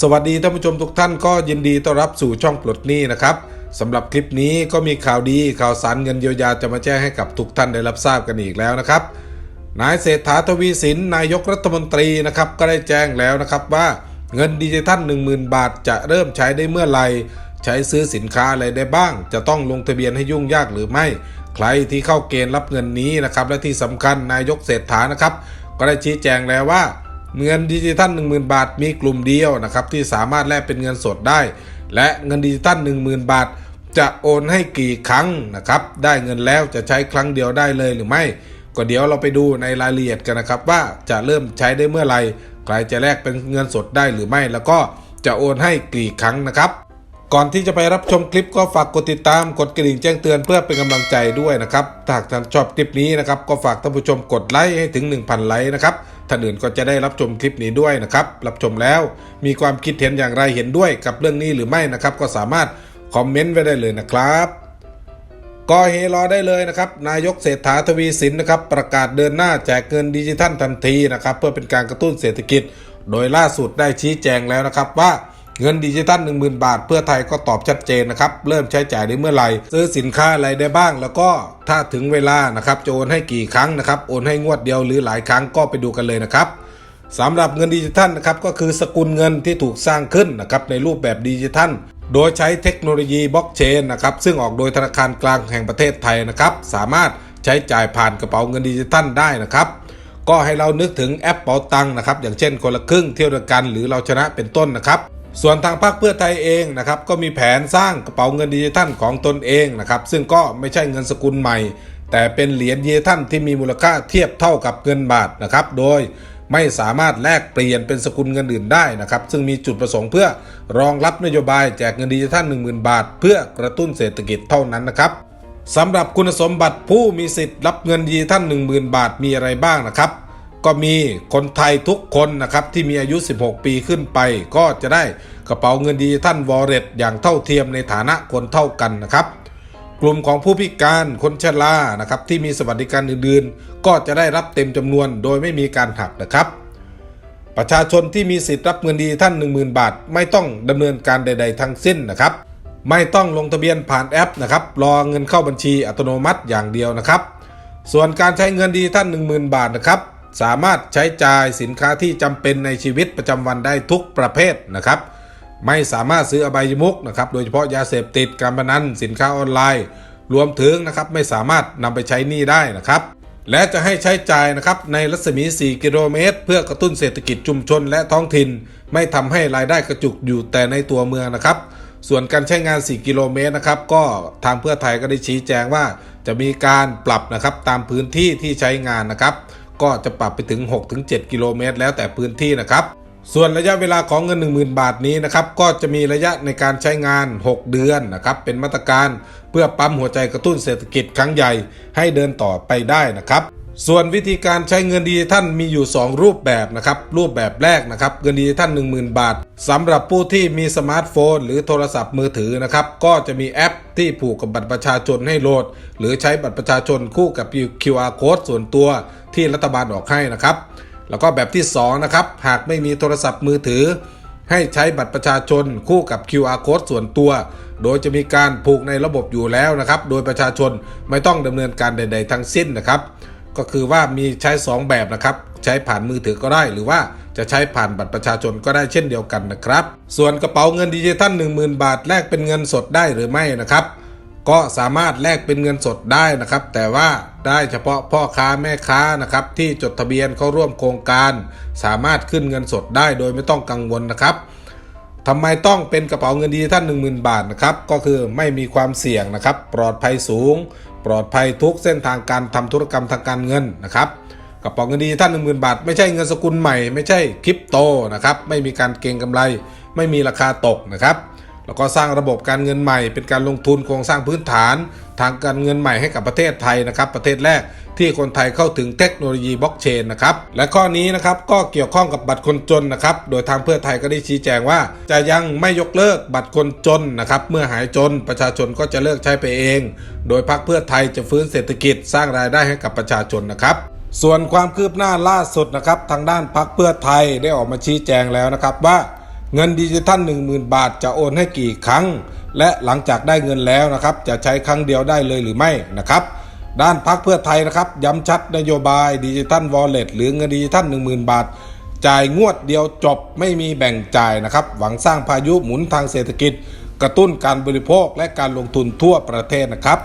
สวัสดีท่านผู้ชมทุกท่านก็ยินดีต้อนรับสู่ช่องปลดหนี้นะครับสำหรับคลิปนี้ก็มีข่าวดีข่าวสารเงินเยียวยาจะมาแจ้งให้กับทุกท่านได้รับทราบกันอีกแล้วนะครับ นายเศรษฐาทวีสินนายกรัฐมนตรีนะครับก็ได้แจ้งแล้วนะครับว่าเงินดิจิทัล10,000 บาท จะเริ่มใช้ได้เมื่อไหร่ใช้ซื้อสินค้าอะไรได้บ้าง จะต้องลงทะเบียนให้ยุ่งยากหรือไม่ ใครที่เข้าเกณฑ์รับเงินนี้นะครับและที่สำคัญนายกเศรษฐานะครับ ก็ได้ชี้แจงแล้วว่า เงินดิจิทัล10,000 บาท มีกลุ่มเดียวนะครับที่สามารถแลกเป็นเงินสดได้ และเงินดิจิทัล10,000 บาท จะโอนให้กี่ครั้งนะครับได้เงินแล้วจะใช้ครั้งเดียวได้เลยหรือไม่ก็เดี๋ยวเราไปดูในรายละเอียดกันนะครับว่าจะเริ่มใช้ได้เมื่อไหร่ใครจะแลกเป็นเงินสดได้หรือไม่ แล้วก็จะโอนให้กี่ครั้งนะครับ ก่อนที่จะไปรับชมคลิปก็ฝากกดติดตามกดกระดิ่งแจ้งเตือนเพื่อเป็นกำลังใจด้วยนะครับถ้าหากท่านชอบคลิปนี้นะครับก็ฝากท่านผู้ชมกดไลค์ให้ถึง 1,000 ไลค์นะครับท่านอื่นก็จะได้รับชมคลิปนี้ด้วยนะครับรับชมแล้วมีความคิดเห็นอย่างไรเห็นด้วยกับเรื่องนี้หรือไม่นะครับก็สามารถคอมเมนต์ไว้ได้เลยนะครับก็เฮรอได้เลยนะครับ นายกเศรษฐาทวีสินนะครับ ประกาศเดินหน้าแจกเงินดิจิทัลทันทีนะครับ เพื่อเป็นการกระตุ้นเศรษฐกิจ โดยล่าสุดได้ชี้แจงแล้วนะครับว่า เงินดิจิทัล10,000 บาท เพื่อไทยก็ตอบชัดเจนนะครับ เริ่มใช้จ่ายได้เมื่อไหร่ ซื้อสินค้าอะไรได้บ้าง แล้วก็ถ้าถึงเวลานะครับโอนให้กี่ครั้งนะครับ โอนให้งวดเดียวหรือหลายครั้งก็ไปดูกันเลยนะครับสำหรับเงินดิจิทัลนะครับก็คือสกุลเงินที่ถูกสร้างขึ้นนะครับในรูปแบบดิจิทัล โดยใช้เทคโนโลยีบล็อกเชนนะครับซึ่งออกโดยธนาคารกลางแห่งประเทศไทยนะครับสามารถใช้จ่ายผ่านกระเป๋าเงินดิจิทัลได้นะครับก็ให้เรานึกถึงแอปเป๋าตังนะครับอย่างเช่นคนละครึ่งเที่ยวเดียวกันหรือเราชนะเป็นต้นนะครับ ส่วนทางพรรคเพื่อไทยเองนะครับก็มีแผนสร้างกระเป๋าเงินดิจิทัลของตนเองนะครับซึ่งก็ไม่ใช่เงินสกุลใหม่ แต่เป็นเหรียญดิจิทัลที่มีมูลค่าเทียบเท่ากับเงินบาทนะครับโดยไม่สามารถแลกเปลี่ยนเป็นสกุลเงินอื่นได้นะครับซึ่งมีจุดประสงค์เพื่อรองรับนโยบายแจกเงินดิจิทัล10,000 บาท เพื่อกระตุ้นเศรษฐกิจเท่านั้นนะครับสำหรับคุณสมบัติผู้มีสิทธิ์รับเงินดิจิทัล10,000 บาทมีอะไรบ้างนะครับ ก็มีคนไทยทุกคนนะครับที่มีอายุ 16 ปีขึ้นไป ก็จะได้กระเป๋าเงินดิจิทัลวอลเล็ตอย่างเท่าเทียมในฐานะคนเท่ากันนะครับ กลุ่มของผู้พิการคนชรานะครับที่มีสวัสดิการอื่นๆ ก็จะได้รับเต็มจำนวนโดยไม่มีการหักนะครับ ประชาชนที่มีสิทธิ์รับเงินดีท่าน10,000 บาท ไม่ต้องดำเนินการใด ๆ ทั้งสิ้นนะครับไม่ต้องลงทะเบียนผ่านแอปนะครับรอเงินเข้าบัญชีอัตโนมัติอย่างเดียวนะครับ ส่วนการใช้เงินดีท่าน10,000 บาทนะครับ สามารถใช้จ่ายสินค้าที่จำเป็นในชีวิตประจำวันได้ทุกประเภทนะครับ ไม่สามารถซื้ออบายมุกนะครับโดยเฉพาะยาเสพติดการพนันสินค้าออนไลน์ รวมถึงนะครับไม่สามารถนำไปใช้หนี้ได้นะครับและจะให้ใช้จ่ายนะครับในรัศมี 4 กิโลเมตร เพื่อกระตุ้นเศรษฐกิจชุมชนและท้องถิ่น ไม่ทำให้รายได้กระจุกอยู่แต่ในตัวเมืองนะครับ ส่วนการใช้งาน 4 กิโลเมตรนะครับ ก็ทางเพื่อไทยก็ได้ชี้แจงว่าจะมีการปรับนะครับตามพื้นที่ที่ใช้งานนะครับ ก็จะปรับไปถึง 6-7 กิโลเมตร แล้วแต่พื้นที่นะครับส่วนระยะเวลาของเงิน 10,000 บาทนี้นะครับก็จะมีระยะในการใช้งาน 6 เดือนนะครับเป็นมาตรการเพื่อปั๊มหัวใจกระตุ้นเศรษฐกิจครั้งใหญ่ให้เดินต่อไปได้นะครับ ส่วนวิธีการใช้เงินดิจิทัลมีอยู่ 2 รูปแบบนะครับ รูปแบบแรกนะครับ เงินดิจิทัล10,000 บาทสำหรับผู้ที่มีสมาร์ทโฟน หรือโทรศัพท์มือถือนะครับ ก็จะมีแอปที่ผูกกับบัตรประชาชนให้โหลด หรือใช้บัตรประชาชนคู่กับ QR code ส่วนตัวที่รัฐบาลออกให้นะครับ แล้วก็แบบที่2นะครับหากไม่มีโทรศัพท์มือถือ ให้ใช้บัตรประชาชนคู่กับ QR code ส่วนตัว โดยจะมีการผูกในระบบอยู่แล้วนะครับ โดยประชาชนไม่ต้องดำเนินการใด ๆ ทั้งสิ้นนะครับ ก็คือว่ามีใช้ 2 แบบนะครับ ใช้ผ่านมือถือก็ได้ หรือว่าจะใช้ผ่านบัตรประชาชนก็ได้เช่นเดียวกันนะครับ ส่วนกระเป๋าเงินดิจิทัล10,000 บาทแลกเป็นเงินสดได้หรือไม่นะครับก็สามารถแลกเป็นเงินสดได้นะครับ แต่ว่าได้เฉพาะพ่อค้าแม่ค้านะครับ ที่จดทะเบียนเข้าร่วมโครงการ สามารถขึ้นเงินสดได้โดยไม่ต้องกังวลนะครับทำไมต้องเป็นกระเป๋าเงินดิจิทัล10,000 บาทนะครับ ก็คือไม่มีความเสี่ยงนะครับ ปลอดภัยสูง ปลอดภัยทุกเส้นทางการทำธุรกรรมทางการเงินนะครับกระเป๋าเงินดิจิทัล10,000บาท ไม่ใช่เงินสกุลใหม่ ไม่ใช่คริปโตนะครับไม่มีการเก็งกำไร ไม่มีราคาตกนะครับ แล้วก็สร้างระบบการเงินใหม่ เป็นการลงทุนโครงสร้างพื้นฐาน ทางการเงินใหม่ให้กับประเทศไทยนะครับ ประเทศแรกที่คนไทยเข้าถึงเทคโนโลยีบล็อกเชนนะครับ และข้อนี้นะครับก็เกี่ยวข้องกับบัตรคนจนนะครับ โดยทางเพื่อไทยก็ได้ชี้แจงว่า จะยังไม่ยกเลิกบัตรคนจนนะครับ เมื่อหายจนประชาชนก็จะเลิกใช้ไปเอง โดยพรรคเพื่อไทยจะฟื้นเศรษฐกิจสร้างรายได้ให้กับประชาชนนะครับส่วนความคืบหน้าล่าสุดนะครับ ทางด้านพรรคเพื่อไทยได้ออกมาชี้แจงแล้วนะครับว่า เงินดิจิทัล10,000 บาทจะโอนให้กี่ครั้ง และหลังจากได้เงินแล้วนะครับ จะใช้ครั้งเดียวได้เลยหรือไม่นะครับด้านพักเพื่อไทยนะครับ ย้ำชัดนโยบายดิจิทัลวอลเล็ตหรือเงินดิจิทัล10,000 บาท จ่ายงวดเดียวจบไม่มีแบ่งจ่ายนะครับ หวังสร้างพายุหมุนทางเศรษฐกิจ กระตุ้นการบริโภคและการลงทุนทั่วประเทศนะครับ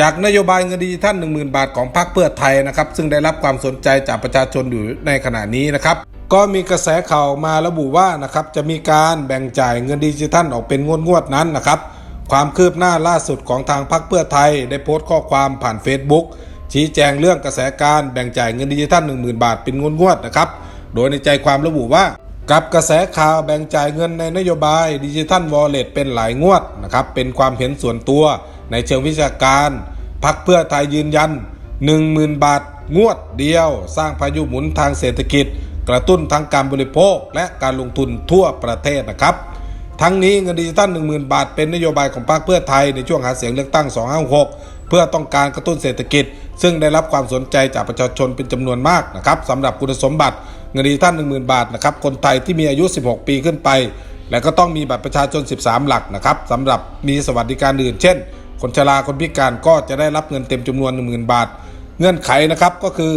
จากนโยบายเงินดิจิทัล10,000 บาทของพรรคเพื่อไทยนะครับ ซึ่งได้รับความสนใจจากประชาชนอยู่ในขณะนี้นะครับ ก็มีกระแสข่าวมาระบุว่านะครับจะมีการแบ่งจ่ายเงินดิจิทัลออกเป็นงวดๆนั้นนะครับ ความคืบหน้าล่าสุดของทางพรรคเพื่อไทย ได้โพสต์ข้อความผ่าน Facebook ชี้แจงเรื่องกระแสการแบ่งจ่ายเงินดิจิทัล10,000 บาทเป็นงวดๆนะครับ โดยในใจความระบุว่ากับกระแสข่าวแบ่งจ่ายเงินในนโยบายดิจิทัลวอลเล็ตเป็นหลายงวดนะครับเป็นความเห็นส่วนตัว ในเชิงวิชาการพักเพื่อไทยยืนยัน 10,000 บาท งวดเดียว สร้างพายุหมุนทางเศรษฐกิจ กระตุ้นทั้งการบริโภค และการลงทุนทั่วประเทศนะครับ ทั้งนี้เงินดิจิทัล10,000 บาท เป็นนโยบายของพรรคเพื่อไทยในช่วงหาเสียงเลือกตั้ง 256 เพื่อต้องการกระตุ้นเศรษฐกิจ ซึ่งได้รับความสนใจจากประชาชนเป็นจำนวนมากนะครับสำหรับคุณสมบัติเงินดิจิทัล10,000 บาทนะครับคนไทยที่มีอายุ 16 ปีขึ้นไป และก็ต้องมีบัตรประชาชน 13 หลักนะครับสำหรับมีสวัสดิการอื่นเช่น คนชราคนพิการก็จะได้รับเงินเต็มจำนวน 10,000 บาท เงื่อนไขนะครับก็คือ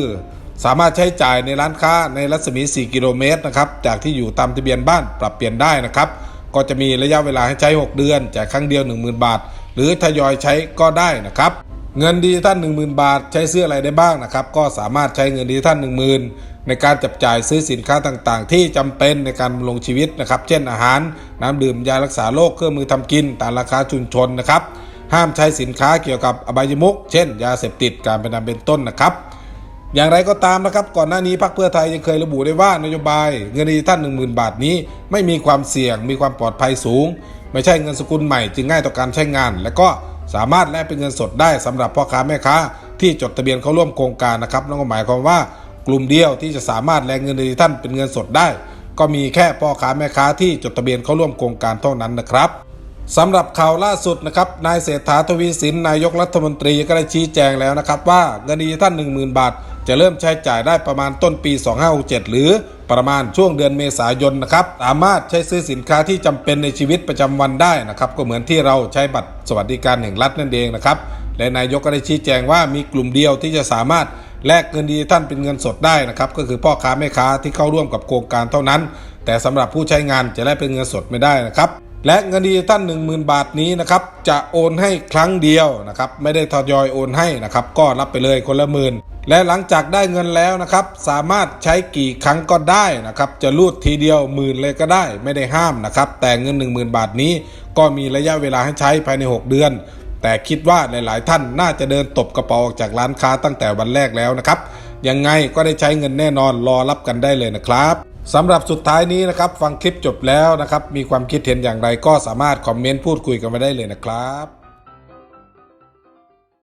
สามารถใช้จ่ายในร้านค้าในรัศมี 4 กิโลเมตรนะครับจากที่อยู่ตามทะเบียนบ้านปรับเปลี่ยนได้นะครับก็จะมีระยะเวลาให้ใช้ 6 เดือนจ่ายครั้งเดียว 10,000 บาท หรือทยอยใช้ก็ได้นะครับเงินดิจิทัล10,000 บาท ใช้ซื้ออะไรได้บ้างนะครับ ก็สามารถใช้เงินดิจิทัล10,000 ในการจับจ่ายซื้อสินค้าต่างๆ ที่จำเป็นในการดำรงชีวิตนะครับ เช่นอาหาร น้ำดื่มยารักษาโรคเครื่องมือทำกินตามราคาชุมชนนะครับ ห้ามใช้สินค้าเกี่ยวกับอบายมุขเช่น ยาเสพติดการเป็นนำเป็นต้นนะครับ อย่างไรก็ตามนะครับ ก่อนหน้านี้พรรคเพื่อไทยยังเคยระบุได้ว่านโยบาย เงินดิจิทัล10,000 บาทนี้ ไม่มีความเสี่ยงมีความปลอดภัยสูง ไม่ใช่เงินสกุลใหม่จึงง่ายต่อการใช้งาน และก็สามารถแลกเป็นเงินสดได้สำหรับพ่อค้าแม่ค้า ที่จดทะเบียนเข้าร่วมโครงการนะครับนั่นก็หมายความว่ากลุ่มเดียวที่จะสามารถแลกเงินดิจิทัลเป็นเงินสดได้ ก็มีแค่พ่อค้าแม่ค้าที่จดทะเบียนเข้าร่วมโครงการเท่านั้นนะครับ สำหรับข่าวล่าสุดนะครับ นายเศรษฐาทวีสินนายกรัฐมนตรีก็ได้ชี้แจงแล้วนะครับว่าเงินดิจิทัล10,000 บาท จะเริ่มใช้จ่ายได้ประมาณต้นปี 2567 หรือประมาณช่วงเดือนเมษายนนะครับ สามารถใช้ซื้อสินค้าที่จำเป็นในชีวิตประจำวันได้นะครับ ก็เหมือนที่เราใช้บัตรสวัสดิการแห่งรัฐนั่นเองนะครับ และนายกก็ได้ชี้แจงว่ามีกลุ่มเดียวที่จะสามารถแลกเงินดิจิทัลเป็นเงินสดได้นะครับ ก็คือพ่อค้าแม่ค้าที่เข้าร่วมกับโครงการเท่านั้น แต่สำหรับผู้ใช้งานจะแลกเป็นเงินสดไม่ได้นะครับ และเงินดิจิทัล10,000 บาทนี้นะครับจะโอนให้ครั้งเดียวนะครับไม่ได้ทยอยโอนให้นะครับก็รับไปเลยคนละหมื่นและหลังจากได้เงินแล้วนะครับสามารถใช้กี่ครั้งก็ได้นะครับจะรูดทีเดียวหมื่นเลยก็ได้ไม่ได้ห้ามนะครับแต่เงิน 10,000 บาทนี้ ก็มีระยะเวลาให้ใช้ภายใน 6 เดือน แต่คิดว่าหลาย ๆ ท่านน่าจะเดินตบกระเป๋าออกจากร้านค้าตั้งแต่วันแรกแล้วนะครับยังไงก็ได้ใช้เงินแน่นอนรอรับกันได้เลยนะครับ สำหรับสุดท้ายนี้นะครับ ฟังคลิปจบแล้วนะครับ มีความคิดเห็นอย่างไรก็สามารถคอมเมนต์พูดคุยกันมาได้เลยนะครับ